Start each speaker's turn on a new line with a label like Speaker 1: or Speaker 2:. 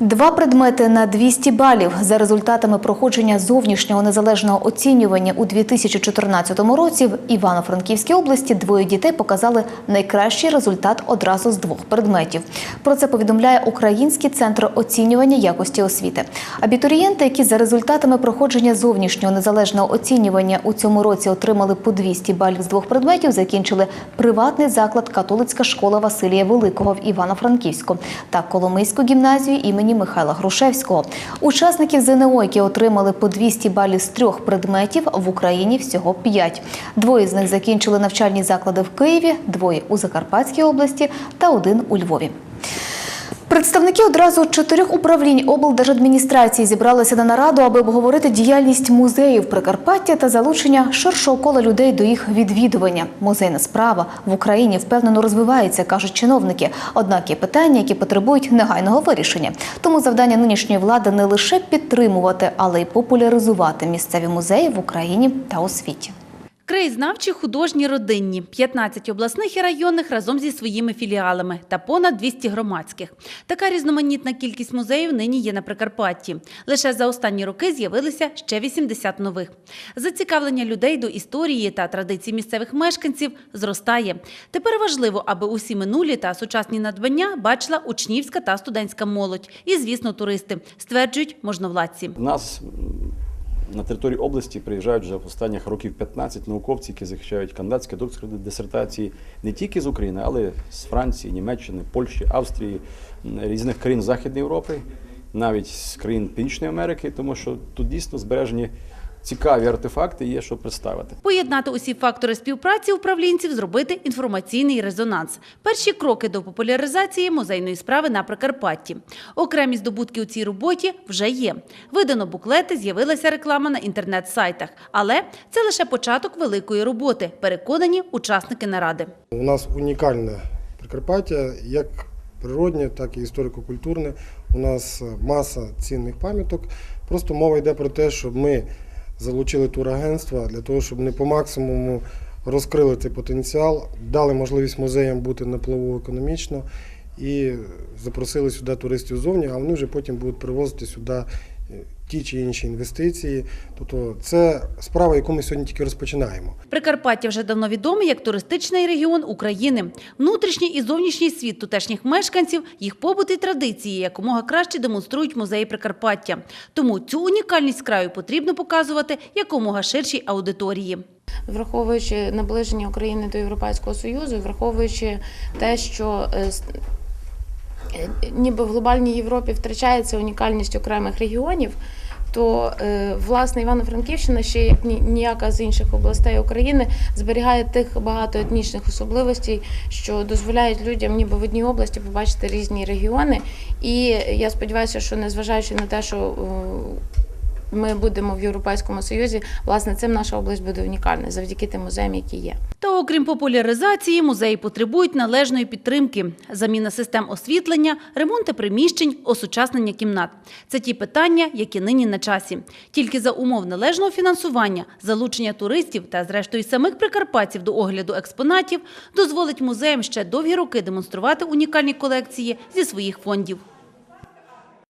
Speaker 1: Два предмети на 200 балів за результатами проходження зовнішнього незалежного оцінювання у 2014 році в Івано-Франківській області двоє дітей показали найкращий результат одразу з двох предметів. Про це повідомляє Український центр оцінювання якості освіти. Абітурієнти, які за результатами проходження зовнішнього незалежного оцінювання у цьому році отримали по 200 балів з двох предметів, закінчили приватний заклад католицька школа Василія Великого в Івано-Франківську та Коломийську гімназію імені Михайла Грушевського. Учасників ЗНО, які отримали по 200 балів з трьох предметів, в Україні всього п'ять. Двоє з них закінчили навчальні заклади в Києві, двоє у Закарпатській області та один у Львові. Представники одразу чотирьох управлінь облдержадміністрації зібралися на нараду, аби обговорити діяльність музеїв Прикарпаття та залучення ширшого кола людей до їх відвідування. Музейна справа в Україні впевнено розвивається, кажуть чиновники. Однак є питання, які потребують негайного вирішення. Тому завдання нинішньої влади не лише підтримувати, але й популяризувати місцеві музеї в Україні та у світі.
Speaker 2: Краєзнавчі, художні, родинні, 15 обласних і районних разом зі своїми філіалами та понад 200 громадських. Така різноманітна кількість музеїв нині є на Прикарпатті. Лише за останні роки з'явилися ще 80 нових. Зацікавлення людей до історії та традицій місцевих мешканців зростає. Тепер важливо, аби усі минулі та сучасні надбання бачила учнівська та студентська молодь. І, звісно, туристи, стверджують можновладці.
Speaker 3: У нас на території області приїжджають вже в останніх років 15 науковців, які захищають кандидатські докторські дисертації не тільки з України, але з Франції, Німеччини, Польщі, Австрії, різних країн Західної Європи, навіть з країн Північної Америки, тому що тут дійсно збережені цікаві артефакти, є що представити.
Speaker 2: Поєднати усі фактори співпраці управлінців, зробити інформаційний резонанс. Перші кроки до популяризації музейної справи на Прикарпатті. Окремі здобутки у цій роботі вже є. Видано буклети, з'явилася реклама на інтернет-сайтах. Але це лише початок великої роботи. Переконані учасники наради.
Speaker 4: У нас унікальне Прикарпаття, як природнє, так і історико-культурне. У нас маса цінних пам'яток. Просто мова йде про те, щоб ми залучили турагентства для того, щоб не по максимуму розкрили цей потенціал, дали можливість музеям бути на плаву економічно і запросили сюди туристів ззовні, а вони вже потім будуть привозити сюди ті чи інші інвестиції. Тобто це справа, яку ми сьогодні тільки розпочинаємо.
Speaker 2: Прикарпаття вже давно відоме як туристичний регіон України. Внутрішній і зовнішній світ тутешніх мешканців, їх побут і традиції якомога краще демонструють музеї Прикарпаття. Тому цю унікальність краю потрібно показувати якомога ширшій аудиторії.
Speaker 5: враховуючи наближення України до Європейського Союзу, враховуючи те, що е, ніби в глобальній Європі втрачається унікальність окремих регіонів. То е, власне Івано-Франківщина ще як ніяка з інших областей України зберігає тих багато етнічних особливостей, що дозволяють людям ніби в одній області побачити різні регіони. І я сподіваюся, що незважаючи на те, що е, ми будемо в Європейському Союзі, власне, цим наша область буде унікальна завдяки тим музеям, які є.
Speaker 2: Та окрім популяризації, музеї потребують належної підтримки, заміна систем освітлення, ремонти приміщень, осучаснення кімнат. Це ті питання, які нині на часі. Тільки за умов належного фінансування, залучення туристів та, зрештою, самих прикарпатців до огляду експонатів дозволить музеям ще довгі роки демонструвати унікальні колекції зі своїх фондів.